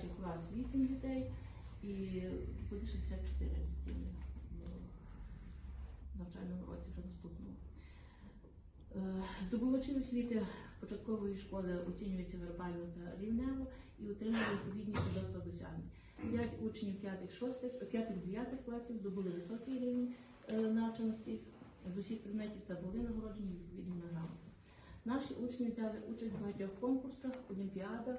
перший клас 8 дітей і буде 64 дітей в навчальному році вже наступному. Е, Здобувачі освіти початкової школи оцінюються вербально та рівнево і отримали відповідні свідоцтва досягнень. П'ять учнів 5-9 класів здобули високий рівень е, навченості з усіх предметів та були нагороджені відповідними грамотами. Наші учні взяли участь в багатьох конкурсах, олімпіадах,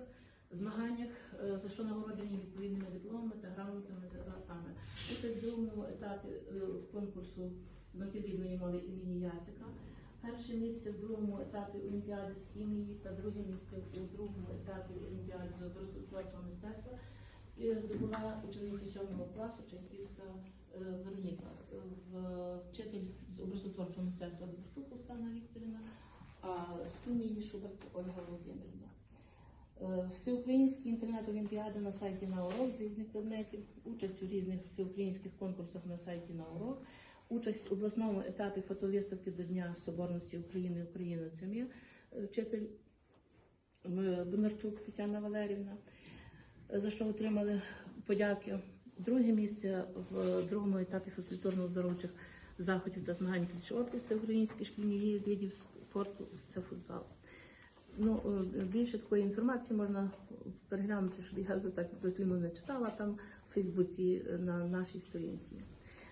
змаганнях, е, за що нагороджені відповідними дипломами та грамотами саме. Участь в другому етапі е, конкурсу знавців рідної мови імені Яцика. Перше місце в другому етапі Олімпіади з хімії та друге місце у другому етапі Олімпіади з образотворчого мистецтва і здобула учениця сьомого класу Чайківська е, Вероніка, вчитель з образотворчого мистецтва Дубштук Оксана Вікторівна, а з хімії Шуберт Ольга Володимирівна. Е, Всеукраїнські інтернет-олімпіади на сайті на урок з різних предметів, участь у різних всеукраїнських конкурсах на сайті на урок, участь в обласному етапі фотовиставки до Дня Соборності України Україна це е, вчитель Бондарчук Тетяна Валерівна, е, за що отримали подяки. Друге місце в другому етапі фізкультурно-здоровчих заходів та змагань пліч це українські шкільні з видів спорту, це футзал. Ну, е, більше такої інформації можна переглянути, щоб я так дослідно не читала там в Фейсбуці е, на нашій сторінці.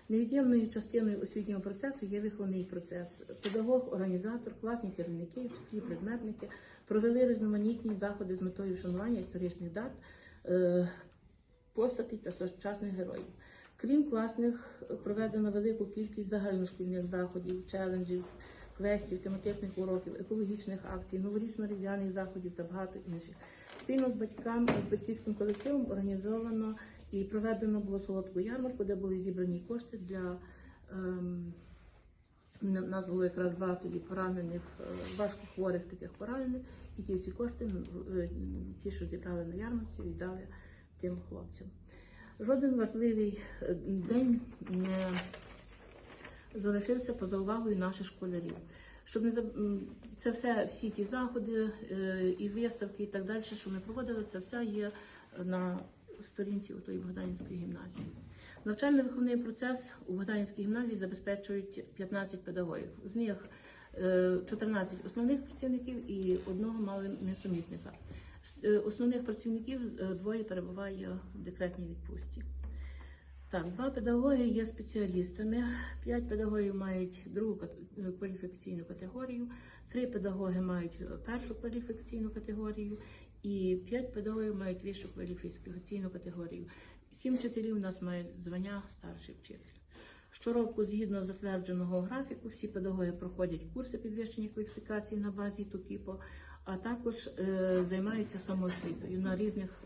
Невід'ємною частиною освітнього процесу є виховний процес. Педагог, організатор, класні керівники, вчителі, предметники провели різноманітні заходи з метою вшанування історичних дат, е, постатей та сучасних героїв. Крім класних, проведено велику кількість загальношкільних заходів, челенджів, квестів, тематичних уроків, екологічних акцій, новорічно-різдвяних заходів та багато інших. Спільно з батьками, з батьківським колективом організовано і проведено було солодку ярмарку, де були зібрані кошти для ем, у нас було якраз два тоді поранених, е, важкохворих таких поранених, і ті всі кошти, е, ті, що зібрали на ярмарці, віддали тим хлопцям. Жоден важливий е, день не залишився поза увагою наших школярів. Щоб не м, це все, всі ті заходи е, і виставки, і так далі, що ми проводили, це все є на сторінці отої Богданівської гімназії. Навчально-виховний процес у Богданівській гімназії забезпечують 15 педагогів. З них е, 14 основних працівників і одного мали несумісника. З е, основних працівників е, двоє перебуває в декретній відпустці. Так, два педагоги є спеціалістами, п'ять педагогів мають другу кваліфікаційну категорію, три педагоги мають першу кваліфікаційну категорію і п'ять педагогів мають вищу кваліфікаційну категорію. Сім вчителів у нас мають звання старший вчитель. Щороку, згідно затвердженого графіку, всі педагоги проходять курси підвищення кваліфікації на базі ТУКІПО, а також е, займаються самоосвітою на різних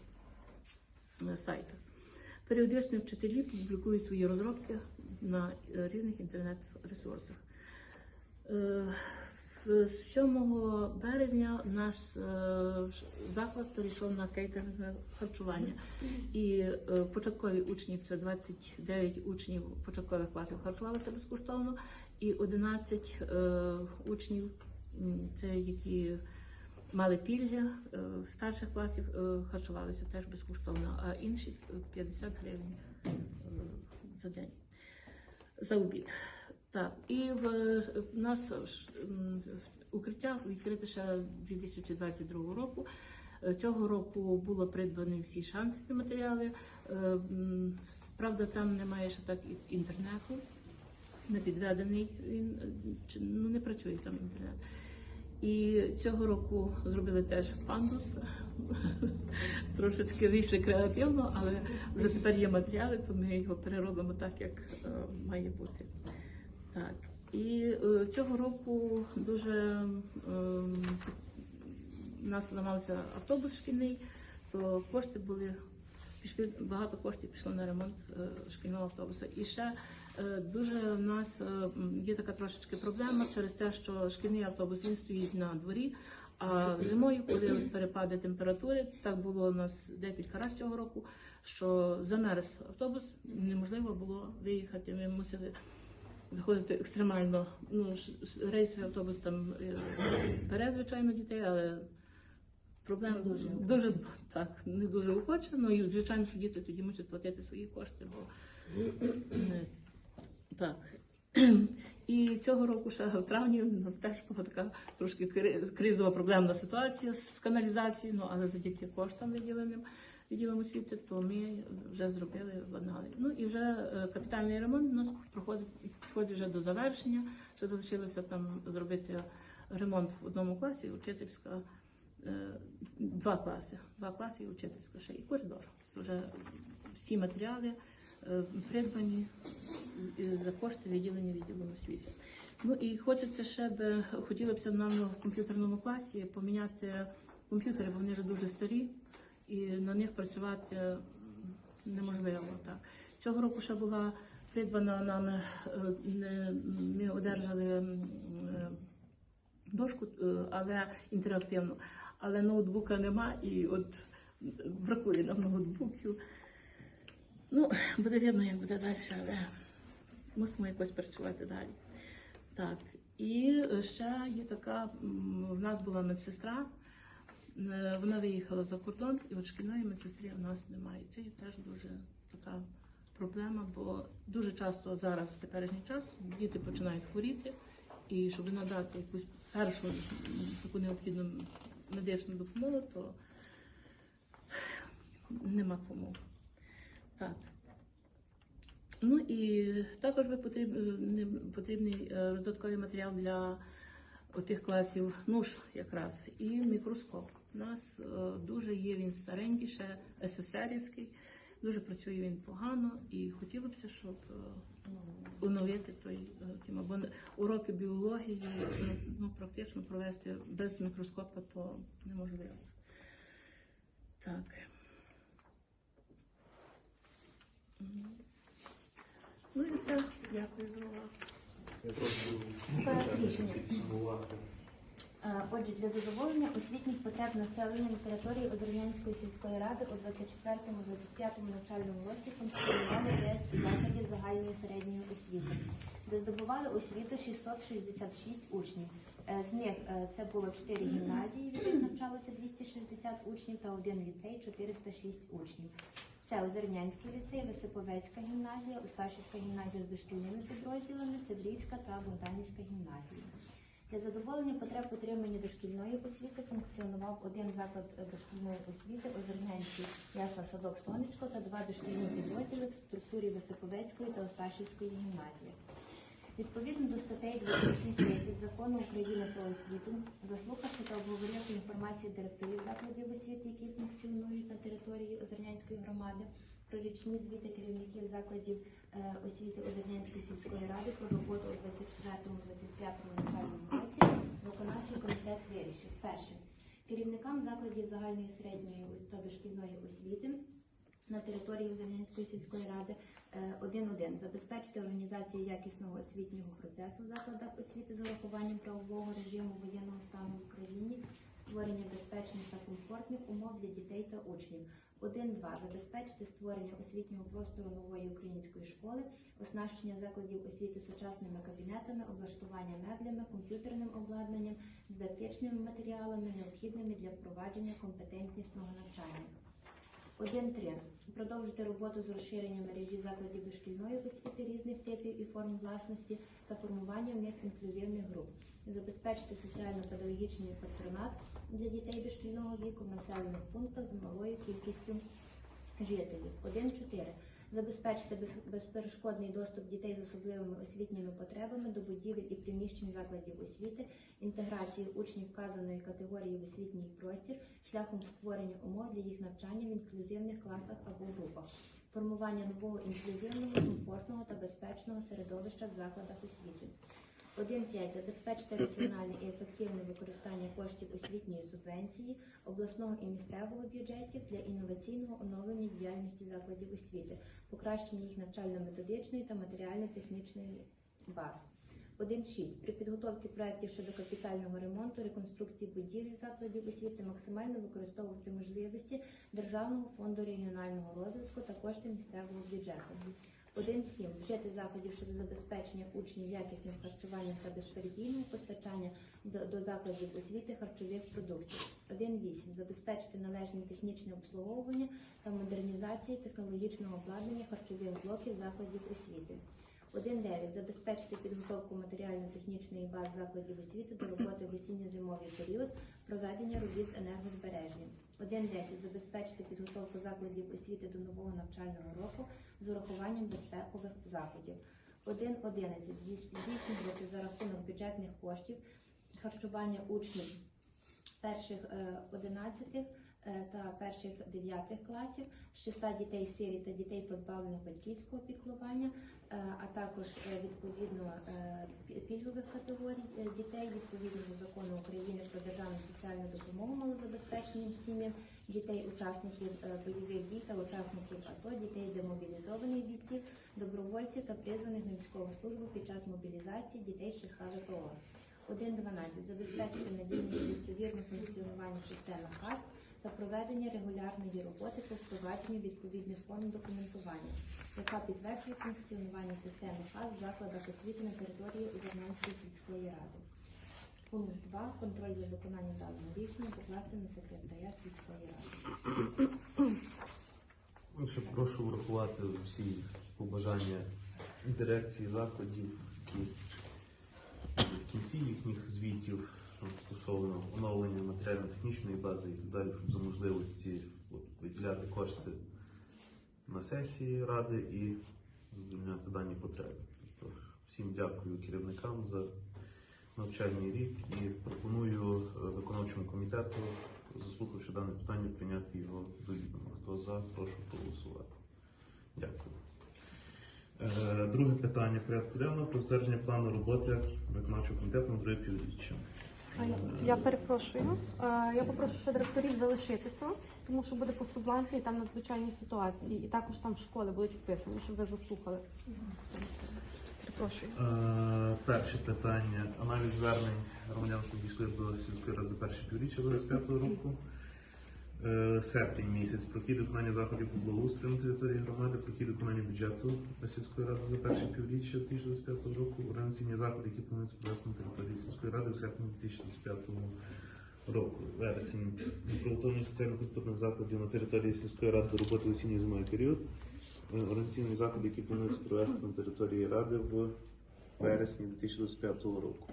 е, сайтах. Періодично вчителі публікують свої розробки на е, різних інтернет-ресурсах. Е, З 7 березня наш е, заклад перейшов на кейтерингове харчування. І е, початкові учні, це 29 учнів початкових класів харчувалися безкоштовно, і 11 е, учнів, це які мали пільги е, старших класів е, харчувалися теж безкоштовно, а інші е, 50 гривень е, за день за обід. Так, і в, в нас укриття відкрите ще 2022 року. Цього року було придбані всі шансові матеріали. Правда, там немає ще так інтернету, не підведений він, ну не працює там інтернет. І цього року зробили теж пандус. Трошечки вийшли креативно, але вже тепер є матеріали, то ми його переробимо так, як е, має бути. Так. І е, цього року дуже у нас ламався автобус шкільний, то кошти були, пішли, багато коштів пішло на ремонт е, шкільного автобуса. І ще дуже в нас е, є така трошечки проблема через те, що шкільний автобус він стоїть на дворі. А зимою, коли перепади температури, так було у нас декілька разів цього року, що замерз автобус, неможливо було виїхати. Ми мусили виходити екстремально. Ну, рейсовий автобус там е, бере, звичайно, дітей, але Проблема дуже, дуже так, не дуже охоче. Ну і звичайно, що діти тоді мусять платити свої кошти, бо е, так. І цього року ще в травні у нас теж була така трошки кризова проблемна ситуація з каналізацією, ну але завдяки коштам виділеним відділом освіти, то ми вже зробили владнали. Ну і вже е, капітальний ремонт у нас проходить підходить вже до завершення. Ще залишилося там зробити ремонт в одному класі, учительська е, два класи, два класи і учительська ще і коридор. Вже всі матеріали е, придбані за кошти відділення відділом освіти. Ну і хочеться ще б хотіли б нам в комп'ютерному класі поміняти комп'ютери, бо вони вже дуже старі, і на них працювати неможливо. Так. Цього року ще була придбана нам, е, ми одержали е, дошку, е, але інтерактивну. Але ноутбука нема, і от бракує нам ноутбуків. Ну, буде видно, як буде далі, але мусимо якось працювати далі. Так, і ще є така, в нас була медсестра, е, вона виїхала за кордон, і от шкільної медсестри в нас немає. Це є теж дуже така проблема, бо дуже часто зараз, в теперішній час, діти починають хворіти, і щоб надати якусь першу таку необхідну медичну допомогу, то нема кому. Так. Ну і також би потрібний, потрібний е, матеріал для тих класів НУШ якраз і мікроскоп. У нас е, дуже є він старенький, ще СССРівський, дуже працює він погано і хотілося б, щоб е, оновити той е, тим, бо уроки біології ну, практично провести без мікроскопа то неможливо. Так. Ну і все. Дякую за увагу. Е, Отже, для задоволення освітніх потреб населення на території Озернянської сільської ради у 24-25 навчальному році функціонували 9 закладів загальної середньої освіти, де здобували освіту 666 учнів. Е, З них е, це було 4 гімназії, в яких навчалося 260 учнів, та один ліцей 406 учнів. Це Озернянський ліцей, Висиповецька гімназія, Осташівська гімназія з дошкільними підрозділами, Цебрівська та Богданівська гімназія. Для задоволення потреб отримання дошкільної освіти функціонував один заклад дошкільної освіти Озернянський ясла садок Сонечко та два дошкільні підрозділи в структурі Висиповецької та Осташівської гімназії. Відповідно до статей 26.30 закону України про освіту, заслухавши та обговоривши інформацію директорів закладів освіти, які функціонують на території Озернянської громади, про річні звіти керівників закладів е, освіти Озернянської сільської ради про роботу у 24-25 навчальному році, виконавчий комітет вирішив. Перше. Керівникам закладів загальної середньої та дошкільної освіти на території Озернянської сільської ради е, 1.1. Забезпечити організацію якісного освітнього процесу в закладах освіти з урахуванням правового режиму воєнного стану в Україні, створення безпечних та комфортних умов для дітей та учнів. 1.2. Забезпечити створення освітнього простору нової української школи, оснащення закладів освіти сучасними кабінетами, облаштування меблями, комп'ютерним обладнанням, дидактичними матеріалами, необхідними для впровадження компетентнісного навчання. 1.3. Продовжити роботу з розширення мережі закладів дошкільної освіти різних типів і форм власності та формування в них інклюзивних груп. Забезпечити соціально-педагогічний патронат для дітей дошкільного віку в населених пунктах з малою кількістю жителів. 1.4. Забезпечити безперешкодний доступ дітей з особливими освітніми потребами до будівель і приміщень закладів освіти, інтеграції учнів вказаної категорії в освітній простір шляхом створення умов для їх навчання в інклюзивних класах або групах, формування нового інклюзивного, комфортного та безпечного середовища в закладах освіти. 1.5. Забезпечити раціональне і ефективне використання коштів освітньої субвенції обласного і місцевого бюджетів для інноваційного оновлення діяльності закладів освіти, покращення їх навчально-методичної та матеріально-технічної баз. 1.6. При підготовці проєктів щодо капітального ремонту, реконструкції будівель закладів освіти максимально використовувати можливості Державного фонду регіонального розвитку та кошти місцевого бюджету. 1.7. Вжити заходів щодо забезпечення учнів якісним харчуванням та безперебійного постачання до, до закладів освіти харчових продуктів. 1.8. Забезпечити належне технічне обслуговування та модернізації технологічного обладнання харчових блоків закладів освіти. 1.9. Забезпечити підготовку матеріально-технічної бази закладів освіти до роботи в осінньо-зимовий період проведення робіт з енергозбереження. 1.10. Забезпечити підготовку закладів освіти до нового навчального року з урахуванням безпекових заходів. 1.11. Здійснювати за рахунок бюджетних коштів харчування учнів перших е, 11 е, та перших 9 класів з числа дітей сирі та дітей позбавлених батьківського піклування, е, а також е, відповідно е, пільгових категорій е, дітей відповідно до закону України про державну соціальну допомогу малозабезпеченим сім'ям, дітей учасників е, бойових дій та учасників АТО, дітей демобілізованих бійців, добровольців та призваних на військову службу під час мобілізації дітей з числа ВПО. 1.12. Забезпечити надійність достовірне функціонування системи КАС та проведення регулярної роботи по впровадженню відповідних форм документування, яка підтверджує функціонування системи КАС в закладах освіти на території Озернянської сільської ради. Пункт 2. Контроль за виконанням даного рішення покласти на секретаря сільської ради. Ще прошу врахувати всі побажання дирекції закладів, які в кінці їхніх звітів ну, стосовно оновлення матеріально-технічної бази і так далі, щоб за можливості от, виділяти кошти на сесії ради і задовольняти дані потреби. Тобто всім дякую керівникам за навчальний рік і пропоную е, виконавчому комітету, заслухавши дане питання, прийняти його до відома. Хто за, прошу проголосувати. Дякую. Е, Друге питання порядку денного про затвердження плану роботи виконавчого комітету на друге півріччя. А я, перепрошую. Е, Я попрошу ще директорів залишитися, тому що буде по і там надзвичайні ситуації, і також там школи будуть вписані, щоб ви заслухали. Перепрошую. Е, Перше питання. Аналіз звернень громадян, що дійшли до сільської ради за перше півріччя 25 року. Е, Серпень місяць. Прохід виконання заходів по благоустрою на території громади, прохід виконання бюджету сільської ради за перше півріччя 2025 року, організаційні заходи, які плануються провести на території сільської ради у серпні 2025 року. Вересень. Приготовлення соціально-культурних закладів на території сільської ради до роботи в осінній зимовий період. Е, Організаційні заходи, які плануються провести на території Ради в вересні 2025 року.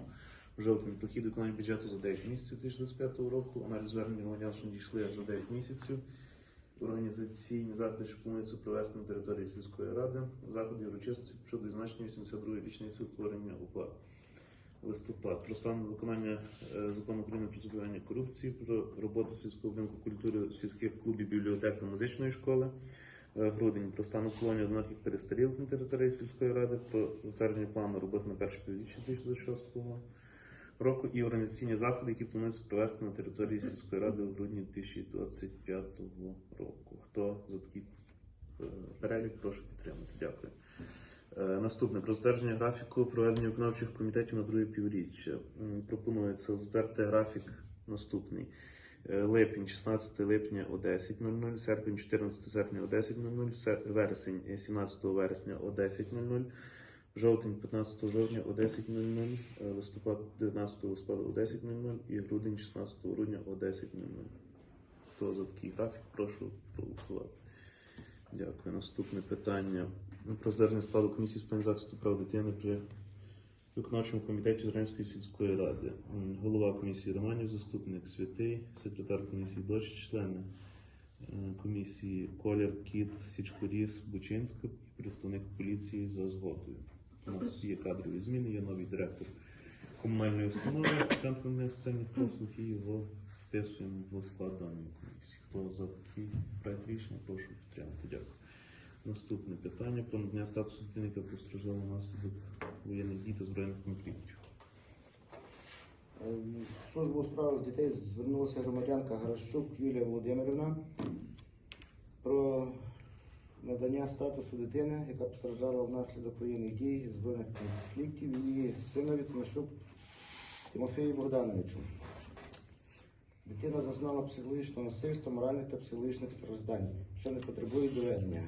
Жовтні прохід виконання бюджету за 9 місяців 2025 року, аналіз звернень громадян, дійшли за 9 місяців. Організаційні заходи, що плануються провести на території сільської ради, заходи урочистості щодо відзначення 82-ї річниці утворення УПА. Листопад про стан виконання е, закону України про запобігання корупції, про роботу сільського будинку культури, сільських клубів, бібліотек та музичної школи. Е, Грудень про стан обслуговування одиноких перестарілих на території сільської ради, про затвердження плану роботи на перше півріччя 2026 року і організаційні заходи, які плануються провести на території сільської ради у грудні 2025 року. Хто за такий е, перелік, прошу підтримати. Дякую. Е, Наступне про затвердження графіку проведення виконавчих комітетів на друге півріччя. Пропонується затвердити графік наступний. Е, Липень, 16 липня о 10.00, серпень, 14 серпня о 10.00, вересень, е, 17 вересня о 10.00, жовтень, 15 жовтня о 10.00, е, листопад, 19 листопада о 10.00 і грудень, 16 грудня о 10.00. Хто за такий графік, прошу проголосувати. Дякую. Наступне питання про звернення складу комісії з питань захисту прав дитини при виконавчому комітеті Зеленської сільської ради. Голова комісії Романів, заступник Святий, секретар комісії дощ, члени е, комісії Колір, Кіт, Січкоріс, Бучинська, і представник поліції за згодою. У нас є кадрові зміни, є новий директор комунальної установи Центру надання послуг і його вписуємо в склад даної комісії. Хто за такий проект рішення, прошу підтримати. Дякую. Наступне питання про надання статусу дитини, яка постраждала внаслідок воєнних дій та збройних конфліктів. Е, В службу у справах дітей звернулася громадянка Гаращук Юлія Володимирівна про надання статусу дитини, яка постраждала внаслідок воєнних дій і збройних конфліктів, її синові Тимошук Тимофію Богдановичу. Дитина зазнала психологічного насильства, моральних та психологічних страждань, що не потребує доведення.